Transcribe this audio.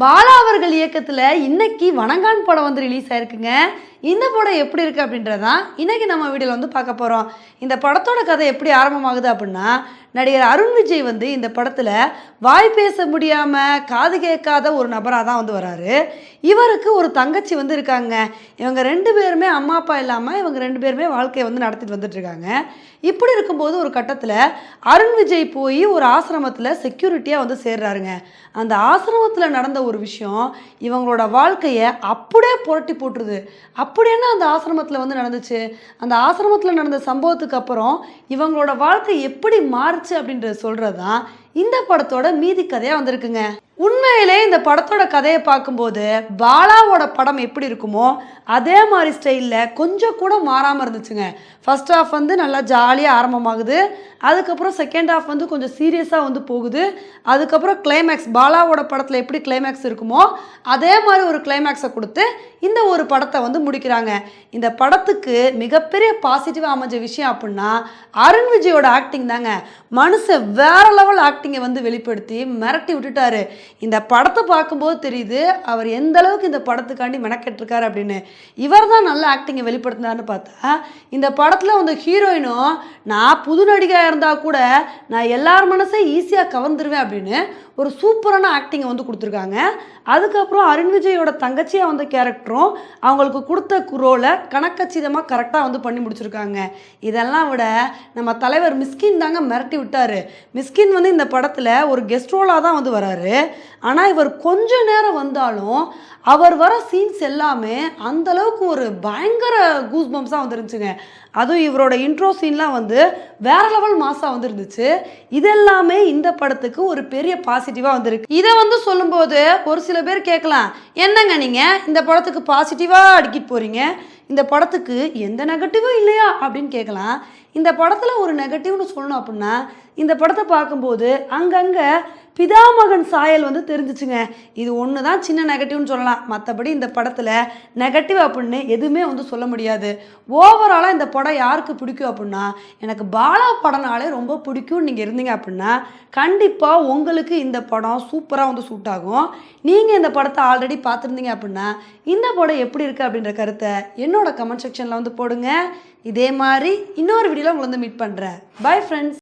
பாலா அவர்கள் இயக்கத்தில் இன்னைக்கு வணங்கான் படம் வந்து ரிலீஸ் ஆயிருக்குங்க. இந்த படம் எப்படி இருக்குது அப்படின்றதான் இன்னைக்கு நம்ம வீடியோவில் வந்து பார்க்க போகிறோம் இந்த படத்தோட கதை எப்படி ஆரம்பமாகுது அப்படின்னா நடிகர் அருண் விஜய் வந்து இந்த படத்தில் வாய் பேச முடியாமல் காது கேட்காத ஒரு நபராக தான் வந்து வராரு. இவருக்கு ஒரு தங்கச்சி வந்து இருக்காங்க. இவங்க ரெண்டு பேருமே அம்மா அப்பா இல்லாமல் இவங்க ரெண்டு பேருமே வாழ்க்கையை வந்து நடத்திட்டு வந்துட்டுருக்காங்க இப்படி இருக்கும்போது ஒரு கட்டத்தில் அருண் விஜய் போய் ஒரு ஆசிரமத்தில் செக்யூரிட்டியாக வந்து சேர்றாருங்க. அந்த ஆசிரமத்தில் நடந்த ஒரு விஷயம் இவங்களோட வாழ்க்கையை அப்படியே புரட்டி போட்டுருது. அப்படின்னா அந்த ஆசிரமத்தில் வந்து நடந்துச்சு? அந்த ஆசிரமத்தில் நடந்த சம்பவத்துக்கு அப்புறம் இவங்களோட வாழ்க்கை எப்படி மாறுச்சு அப்படின்றத சொல்கிறது தான் இந்த படத்தோட மீதி கதையாக வந்திருக்குங்க. உண்மையிலே இந்த படத்தோட கதையை பார்க்கும்போது பாலாவோட படம் எப்படி இருக்குமோ அதே மாதிரி ஸ்டைலில் கொஞ்சம் கூட மாறாமல் இருந்துச்சுங்க. ஃபர்ஸ்ட் ஹாஃப் வந்து நல்லா ஜாலியாக ஆரம்பமாகுது. அதுக்கப்புறம் செகண்ட் ஹாஃப் வந்து கொஞ்சம் சீரியஸாக வந்து போகுது. அதுக்கப்புறம் கிளைமேக்ஸ் பாலாவோட படத்தில் எப்படி கிளைமேக்ஸ் இருக்குமோ அதே மாதிரி ஒரு கிளைமேக்ஸை கொடுத்து இந்த ஒரு படத்தை வந்து முடிக்கிறாங்க. இந்த படத்துக்கு மிகப்பெரிய பாசிட்டிவாக அமைஞ்ச விஷயம் அப்படின்னா அருண் விஜயோட ஆக்டிங் தாங்க. மனுஷன் வேற லெவல் ஆக்டிங்கை வந்து வெளிப்படுத்தி மிரட்டி விட்டுட்டாரு. இந்த படத்தை பார்க்கும்போது தெரியுது அவர் எந்த அளவுக்கு இந்த படத்துக்காண்டி மெனக்கெட்டிருக்காரு அப்படின்னு. இவர் தான் நல்ல ஆக்டிங்கை வெளிப்படுத்தினார்னு பார்த்தா இந்த படத்தில் வந்து ஹீரோயினும் நான் புது நடிகையாக இருந்தால் கூட நான் எல்லார் மனசையும் ஈஸியாக கவர்ந்துருவேன் அப்படின்னு ஒரு சூப்பரான ஆக்டிங்கை வந்து கொடுத்துருக்காங்க. அதுக்கப்புறம் அருண் விஜயோட தங்கச்சியாக வந்த கேரக்டரும் அவங்களுக்கு கொடுத்த ரோலை கணக்கச்சிதமாக கரெக்டாக வந்து பண்ணி முடிச்சிருக்காங்க. இதெல்லாம் விட நம்ம தலைவர் மிஸ்கின் தாங்க மிரட்டி விட்டார். மிஸ்கின் வந்து இந்த படத்தில் ஒரு கெஸ்ட் ரோலாக தான் வந்து வராரு. ஆனால் இவர் கொஞ்ச நேரம் வந்தாலும் அவர் வர சீன்ஸ் எல்லாமே அந்தளவுக்கு ஒரு பயங்கர கூஸ் பம்ப்ஸாக வந்துருந்துச்சுங்க அதுவும் இவரோட இன்ட்ரோ சீன்லாம் வந்து வேற லெவல் மாசாக வந்துருந்துச்சு இதெல்லாமே இந்த படத்துக்கு ஒரு பெரிய பாசிட்டிவாக வந்திருக்கு. இதை வந்து சொல்லும்போது ஒரு சில பேர் கேட்கலாம் என்னங்க நீங்கள் இந்த படத்துக்கு பாசிட்டிவாக அடிக்கிட்டு போகிறீங்க இந்த படத்துக்கு எந்த நெகட்டிவும் இல்லையா? அப்படின்னு கேட்கலாம். இந்த படத்தில் ஒரு நெகட்டிவ்னு சொல்லணும் அப்படின்னா இந்த படத்தை பார்க்கும்போது அங்கங்கே பிதாமகன் சாயல் வந்து தெரிஞ்சிச்சுங்க. இது ஒன்று தான் சின்ன நெகட்டிவ்னு சொல்லலாம். மற்றபடி இந்த படத்தில் நெகட்டிவ் அப்படின்னு எதுவுமே வந்து சொல்ல முடியாது. ஓவராலாக இந்த படம் யாருக்கு பிடிக்கும் அப்படின்னா எனக்கு பாலா படம்னாலே ரொம்ப பிடிக்கும் நீங்கள் இருந்தீங்க அப்படின்னா கண்டிப்பாக உங்களுக்கு இந்த படம் சூப்பராக வந்து சூட் ஆகும். நீங்கள் இந்த படத்தை ஆல்ரெடி பார்த்துருந்தீங்க அப்படின்னா இந்த படம் எப்படி இருக்குது அப்படின்ற கருத்தை என்னோட கமெண்ட் செக்ஷனில் வந்து போடுங்க. இதே மாதிரி இன்னொரு வீடியோவில் உங்களை வந்து மீட் பண்ணுறேன் பை ஃப்ரெண்ட்ஸ்